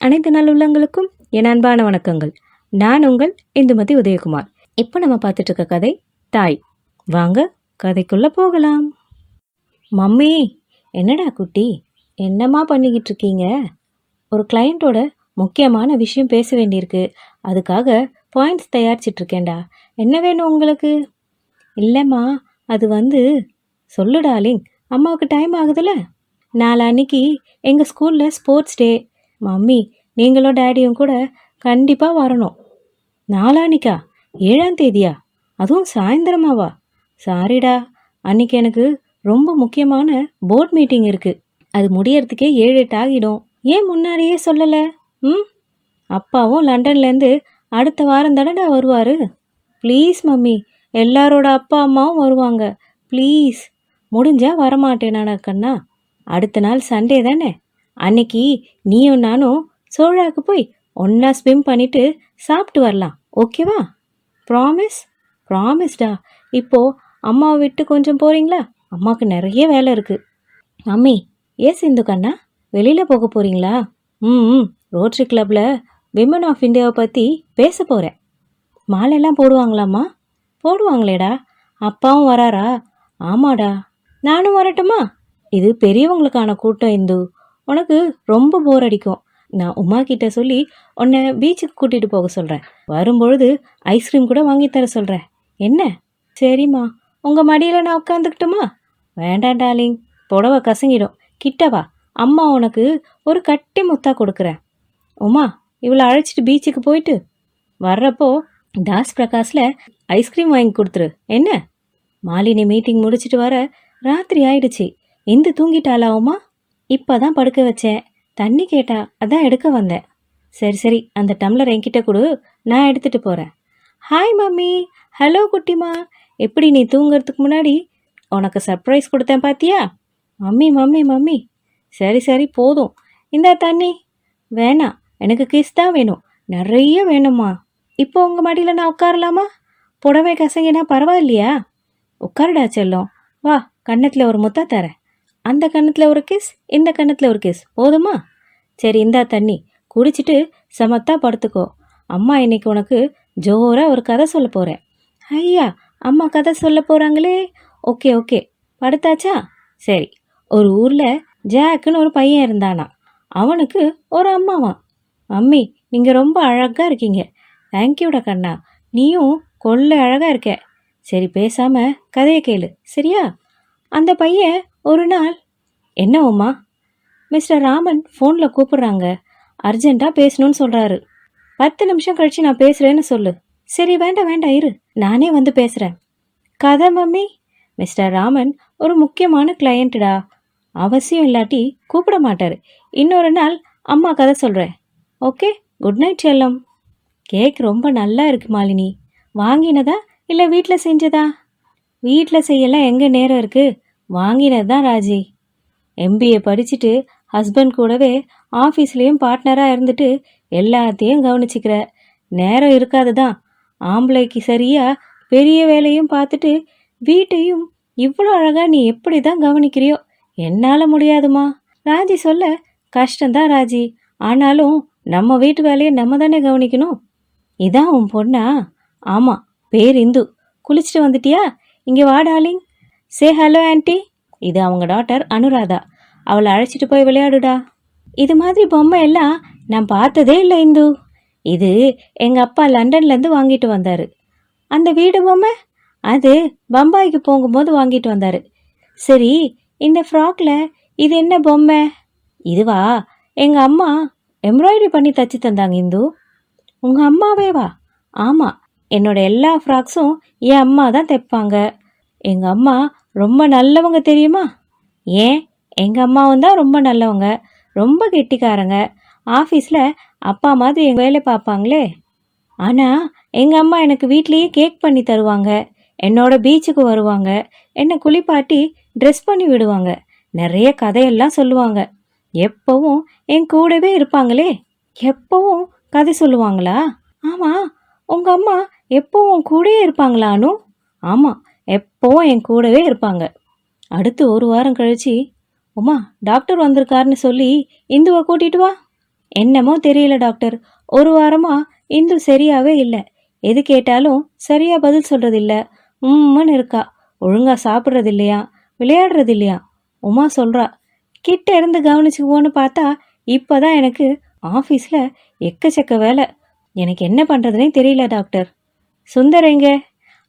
அனைத்து நல்லுள்ளங்களுக்கும் என் அன்பான வணக்கங்கள். நான் உங்கள் இந்துமதி உதயகுமார். இப்போ நம்ம பார்த்துட்டு இருக்க கதை தாய். வாங்க கதைக்குள்ளே போகலாம். மம்மி என்னடா குட்டி? என்னம்மா பண்ணிக்கிட்டு இருக்கீங்க? ஒரு கிளையண்ட்டோட முக்கியமான விஷயம் பேச வேண்டியிருக்கு. அதுக்காக பாயிண்ட்ஸ் தயாரிச்சிட்ருக்கேன்டா என்ன வேணும் உங்களுக்கு? இல்லைம்மா அது வந்து சொல்லு டார்லிங் அம்மாவுக்கு டைம் ஆகுதுல்ல நாளான்னைக்கு எங்கள் ஸ்கூலில் ஸ்போர்ட்ஸ் டே மம்மி நீங்களும் டேடியும் கூட கண்டிப்பாக வரணும். நாளானிக்கா ஏழாம் தேதியா? அதுவும் சாயந்தரமாவா? சாரிடா அன்னைக்கு எனக்கு ரொம்ப முக்கியமான போர்ட் மீட்டிங் இருக்குது அது முடியறதுக்கே ஏழு எட்டு ஆகிடும். ஏன் முன்னாடியே சொல்லலை? ம்? அப்பாவும் லண்டன்லேருந்து அடுத்த வாரம் தானடா வருவார்? ப்ளீஸ் மம்மி எல்லாரோட அப்பா அம்மாவும் வருவாங்க. ப்ளீஸ். முடிஞ்சால் வரமாட்டேனாடா கண்ணா. அடுத்த நாள் சண்டே தானே? அன்னைக்கு நீயும் நானும் சோழாவுக்கு போய் ஒன்றா ஸ்விம் பண்ணிட்டு சாப்பிட்டு வரலாம். ஓகேவா ப்ராமிஸ் ப்ராமிஸ்டா இப்போது அம்மாவை விட்டு கொஞ்சம் போகிறீங்களா அம்மாவுக்கு நிறைய வேலை இருக்குது மம்மி ஏ சிந்து கண்ணா? வெளியில் போக போகிறீங்களா ம் ம். ரோட்ரி கிளப்பில் விமன் ஆஃப் இந்தியாவை பற்றி பேச போகிறேன் மாலையெல்லாம் போடுவாங்களாம்மா? போடுவாங்களேடா. அப்பாவும் வராரா? ஆமாடா. நானும் வரட்டுமா? இது பெரியவங்களுக்கான கூட்டம் இந்து. உனக்கு ரொம்ப போர் அடிக்கும். நான் உமா கிட்ட சொல்லி உன்னை பீச்சுக்கு கூட்டிட்டு போக சொல்கிறேன் வரும்பொழுது ஐஸ்கிரீம் கூட வாங்கி தர சொல்கிறேன் என்ன? சரிம்மா. உங்கள் மடியில் நான் உட்காந்துக்கிட்டுமா வேண்டாம் டார்லிங் புடவை கசங்கிடும். கிட்டவா அம்மா உனக்கு ஒரு கட்டி முத்தா கொடுக்குறேன். உமா இவளை அழைச்சிட்டு பீச்சுக்கு போயிட்டு. வர்றப்போ தாஸ் பிரகாஷில் ஐஸ்கிரீம் வாங்கி கொடுத்துரு. என்ன? மாலினி மீட்டிங் முடிச்சிட்டு வர ராத்திரி ஆயிடுச்சு. இந்து தூங்கிட்டாளா உமா? இப்போ தான் படுக்க வச்சேன். தண்ணி கேட்டா அதான் எடுக்க வந்தேன். சரி சரி அந்த டம்ளர் என்கிட்ட கொடு நான் எடுத்துகிட்டு போகிறேன் ஹாய் மம்மி. ஹலோ குட்டிமா. எப்படி நீ தூங்குறதுக்கு முன்னாடி உனக்கு சர்ப்ரைஸ் கொடுத்தேன் பாத்தியா? Mummy mummy mummy. சரி சரி போதும். இந்த தண்ணி. வேணாம் எனக்கு கிஸ் தான் வேணும். நிறைய வேணுமா இப்போ உங்கள் மடியில் நான் உட்காரலாமா? புடவை கசங்கினா பரவாயில்லையா? உட்காருடா செல்லம். வா கன்னத்தில் ஒரு முத்தா தரேன். அந்த கன்னத்தில் ஒரு கிஸ் இந்த கன்னத்தில் ஒரு கிஸ் போதுமா? சரி இந்தா தண்ணி. குடிச்சிட்டு சமத்தா படுத்துக்கோ. அம்மா இன்னைக்கு உனக்கு ஜோராக ஒரு கதை சொல்ல போகிறேன் ஐயா அம்மா கதை சொல்ல போகிறாங்களே ஓகே ஓகே. படுத்தாச்சா? சரி. ஒரு ஊரில் ஜாக்குன்னு ஒரு பையன் இருந்தானா. அவனுக்கு ஒரு அம்மாவான் மம்மி நீங்கள் ரொம்ப அழகாக இருக்கீங்க. தேங்க்யூடா கண்ணா. நீயும் கொள்ளை அழகாக இருக்க. சரி பேசாமல் கதையை கேளு. சரியா? அந்த பையன் ஒரு நாள் என்ன உமா? மிஸ்டர் ராமன் ஃபோனில் கூப்பிடுறாங்க. அர்ஜெண்ட்டாக பேசணும்னு சொல்கிறாரு பத்து நிமிஷம் கழித்து நான் பேசுகிறேன்னு சொல்லு. சரி வேண்டாம் வேண்டாம் இரு. நானே வந்து பேசுகிறேன் கதை மம்மி. மிஸ்டர் ராமன் ஒரு முக்கியமான கிளையண்ட்டுடா அவசியம் இல்லாட்டி கூப்பிட மாட்டார். இன்னொரு நாள் அம்மா கதை சொல்கிறேன் ஓகே? குட் நைட் செல்லம். கேக் ரொம்ப நல்லா இருக்கு மாலினி. வாங்கினதா இல்லை வீட்டில் செஞ்சதா? வீட்டில் செய்யலாம். எங்கே நேரம் இருக்குது வாங்கினது தான் ராஜி எம்பிஏ படிச்சுட்டு ஹஸ்பண்ட் கூடவே ஆஃபீஸ்லேயும் பார்ட்னராக இருந்துட்டு எல்லாத்தையும் கவனிச்சிக்கிற. நேரம் இருக்காது தான் ஆம்பளைக்கு சரியாக பெரிய வேலையும் பார்த்துட்டு வீட்டையும் இவ்வளோ அழகாக நீ எப்படி தான் கவனிக்கிறியோ? என்னால் முடியாதுமா? ராஜி சொல்ல கஷ்டந்தான் ராஜி. ஆனாலும் நம்ம வீட்டு வேலையை நம்ம தானே கவனிக்கணும். இதான் உன் பொண்ணா? ஆமாம் பேர் இந்து. குளிச்சுட்டு வந்துட்டியா? இங்கே வாடாலிங் சே ஹலோ ஆன்ட்டி இது அவங்க டாட்டர் அனுராதா. அவளை அழைச்சிட்டு போய் விளையாடுடா. இது மாதிரி பொம்மை எல்லாம் நான் பார்த்ததே இல்லை இந்து. இது எங்கள் அப்பா லண்டன்லேருந்து வாங்கிட்டு வந்தார். அந்த வீடு பொம்மை? அது பம்பாய்க்கு போகும்போது வாங்கிட்டு வந்தார். சரி இந்த ஃப்ராக்ல இது என்ன பொம்மை? இதுவா? எங்கள் அம்மா எம்ப்ராய்டரி பண்ணி தச்சு தந்தாங்க இந்து. உங்கள் அம்மாவே வா ஆமாம் என்னோட எல்லா ஃப்ராக்ஸும் என் அம்மா தான் தைப்பாங்க. எங்கள் அம்மா ரொம்ப நல்லவங்க தெரியுமா? ஏன்? எங்கள் அம்மாவும் தான் ரொம்ப நல்லவங்க. ரொம்ப கெட்டிக்காரங்க. ஆஃபீஸில் அப்பா மாதிரி எங்கள் வேலை பார்ப்பாங்களே. ஆனால் எங்கள் அம்மா எனக்கு வீட்லேயே கேக் பண்ணி தருவாங்க. என்னோட பீச்சுக்கு வருவாங்க. என்னை குளிப்பாட்டி ட்ரெஸ் பண்ணி விடுவாங்க. நிறைய கதையெல்லாம் சொல்லுவாங்க. எப்பவும் என் கூடவே இருப்பாங்களே. எப்பவும் கதை சொல்லுவாங்களா? ஆமாம் உங்கள் அம்மா எப்பவும் உன் கூடயே இருப்பாங்களானு? ஆமாம் எப்போவும் என் கூடவே இருப்பாங்க. அடுத்து ஒரு வாரம் கழிச்சு உமா டாக்டர் வந்திருக்காருன்னு சொல்லி இந்துவை கூட்டிட்டு வா. என்னமோ தெரியல டாக்டர் ஒரு வாரமா இந்து சரியாவே இல்லை. எது கேட்டாலும் சரியா பதில் சொல்கிறதில்ல உம்முன்னு இருக்கா. ஒழுங்கா சாப்பிட்றது இல்லையா விளையாடுறது இல்லையா உமா சொல்றா. கிட்ட இருந்து கவனிச்சுக்குவோன்னு பார்த்தா இப்பதான் எனக்கு ஆஃபீஸில் எக்கச்சக்க வேலை. எனக்கு என்ன பண்ணுறதுனே தெரியல டாக்டர் சுந்தர் எங்க?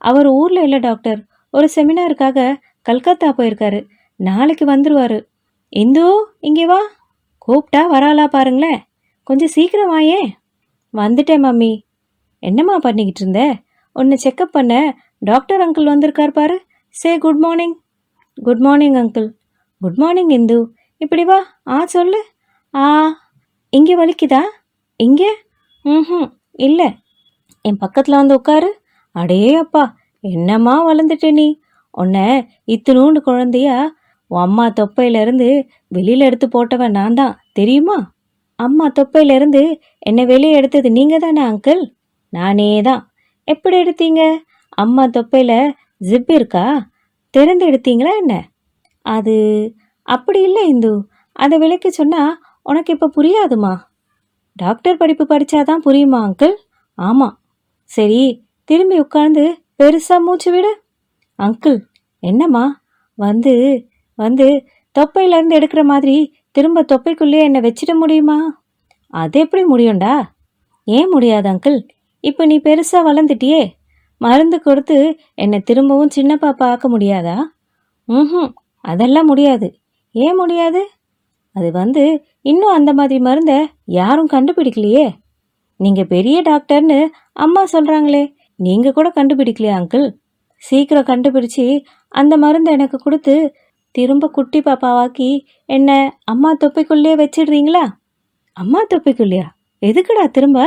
அவர் ஊரில் இல்லை டாக்டர் ஒரு செமினாருக்காக கல்கத்தா போயிருக்காரு. நாளைக்கு வந்துருவாரு. இந்து இங்கே வா. கூப்பிட்டா வராளா பாருங்களேன். கொஞ்சம் சீக்கிரம் வாயே. வந்துட்டேன் மம்மி. என்னம்மா பண்ணிக்கிட்டு இருந்த? உன்னை செக்கப் பண்ண டாக்டர் அங்கிள் வந்திருக்கார் பாரு. Say good morning. Good morning uncle. Good morning Indu. இப்படி வா. ஆ சொல்லு. ஆ இங்கே வலிக்குதா? இங்கே? ம் இல்லை. என் பக்கத்தில் வந்து உட்காரு. அடே அப்பா என்னம்மா வளர்ந்துட்ட நீ? உன்னை இத்தினூண்டு குழந்தையா? உன் அம்மா தொப்பையிலேருந்து வெளியில் எடுத்து போட்டவன் நான் தான் தெரியுமா? அம்மா தொப்பையிலேருந்து என்னை வெளியே எடுத்தது நீங்கள் தானே அங்கிள்? நானே தான் எப்படி எடுத்தீங்க? அம்மா தொப்பையில் ஜிப் இருக்கா? திறந்து எடுத்தீங்களா என்ன? அது அப்படி இல்லை இந்து. அதை விளக்கி சொன்னால் உனக்கு இப்போ புரியாதுமா? டாக்டர் படிப்பு படித்தாதான் புரியுமா அங்கிள்? ஆமாம் சரி திரும்பி உட்காந்து பெருசாக மூச்சு விடு. அங்கிள் என்னம்மா? வந்து வந்து தொப்பையிலேருந்து எடுக்கிற மாதிரி திரும்ப தொப்பைக்குள்ளேயே என்னை வச்சிட முடியுமா? அது எப்படி முடியும்டா? ஏன் முடியாது அங்கிள்? இப்போ நீ பெருசாக வளர்ந்துட்டியே. மருந்து கொடுத்து என்னை திரும்பவும் சின்ன பாப்பா ஆக்க முடியாதா? ம் அதெல்லாம் முடியாது. ஏன் முடியாது? அது வந்து இன்னும் அந்த மாதிரி மருந்தை யாரும் கண்டுபிடிக்கலையே. நீங்கள் பெரிய டாக்டர்னு அம்மா சொல்கிறாங்களே நீங்கள் கூட கண்டுபிடிக்கலையா அங்கிள்? சீக்கிரம் கண்டுபிடிச்சி அந்த மருந்தை எனக்கு கொடுத்து திரும்ப குட்டி பாப்பாவாக்கி என்ன அம்மா தொப்பைக்குள்ளேயே வச்சிடுறீங்களா? அம்மா தொப்பைக்குள்ளேயா? எதுக்குடா திரும்ப?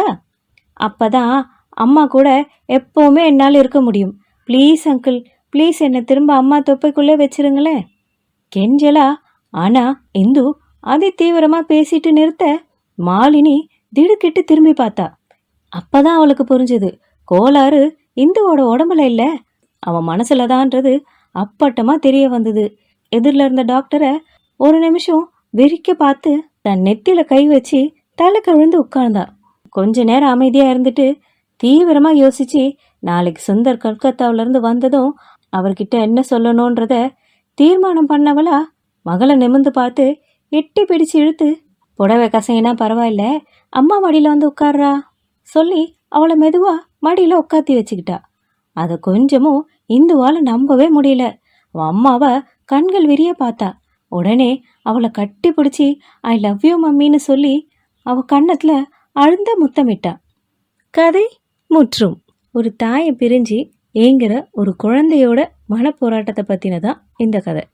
அப்போ தான் அம்மா கூட எப்போவுமே என்னால் இருக்க முடியும். Please uncle. ப்ளீஸ் என்னை திரும்ப அம்மா தொப்பைக்குள்ளே வச்சிருங்களேன். கெஞ்சலா? ஆனால் இந்து அதி தீவிரமாக பேசிட்டு நிறுத்த மாலினி திடுக்கிட்டு திரும்பி பார்த்தா. அப்போ தான் அவளுக்கு புரிஞ்சுது. கோளாறு இந்துவோட உடம்புல இல்லை. அவன் மனசுல தான்ன்றது அப்பட்டமாக தெரிய வந்தது. எதிரில் இருந்த டாக்டரை ஒரு நிமிஷம் வெறிக்க பார்த்து தன் நெத்தியில கை வச்சு தலை கவிழ்ந்து உட்கார்ந்தா. கொஞ்ச நேரம் அமைதியாக இருந்துட்டு தீவிரமாக யோசிச்சு நாளைக்கு சுந்தர் கல்கத்தாவிலேருந்து வந்ததும் அவர்கிட்ட என்ன சொல்லணுன்றத தீர்மானம் பண்ணவளா மகளை நிமிர்ந்து பார்த்து எட்டி பிடிச்சு இழுத்து புடவை கசையினா பரவாயில்ல அம்மா மடியில் வந்து உட்கார்றா சொல்லி அவளை மெதுவாக மடியில் உட்காத்தி வச்சுக்கிட்டா. அதை கொஞ்சமும் இந்துவால நம்பவே முடியல. அவன் அம்மாவை கண்கள் விரிய பார்த்தா. உடனே அவளை கட்டி பிடிச்சி ஐ லவ் யூ மம்மின்னு சொல்லி அவள் கன்னத்தில் அழுந்த முத்தமிட்டா கதை முற்றும். ஒரு தாயை பிரிஞ்சு ஏங்குற ஒரு குழந்தையோட மனப்போராட்டத்தை பற்றின தான் இந்த கதை.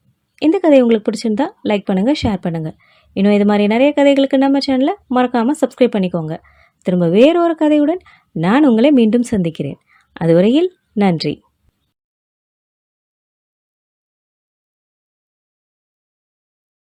இந்த கதை உங்களுக்கு பிடிச்சிருந்தா லைக் பண்ணுங்கள் ஷேர் பண்ணுங்கள் இன்னும் இது மாதிரி நிறைய கதைகளுக்கு நம்ம சேனலை மறக்காமல் சப்ஸ்கிரைப் பண்ணிக்கோங்க. திரும்ப வேறொரு கதையுடன் நான் உங்களை மீண்டும் சந்திக்கிறேன். அதுவரையில் நன்றி.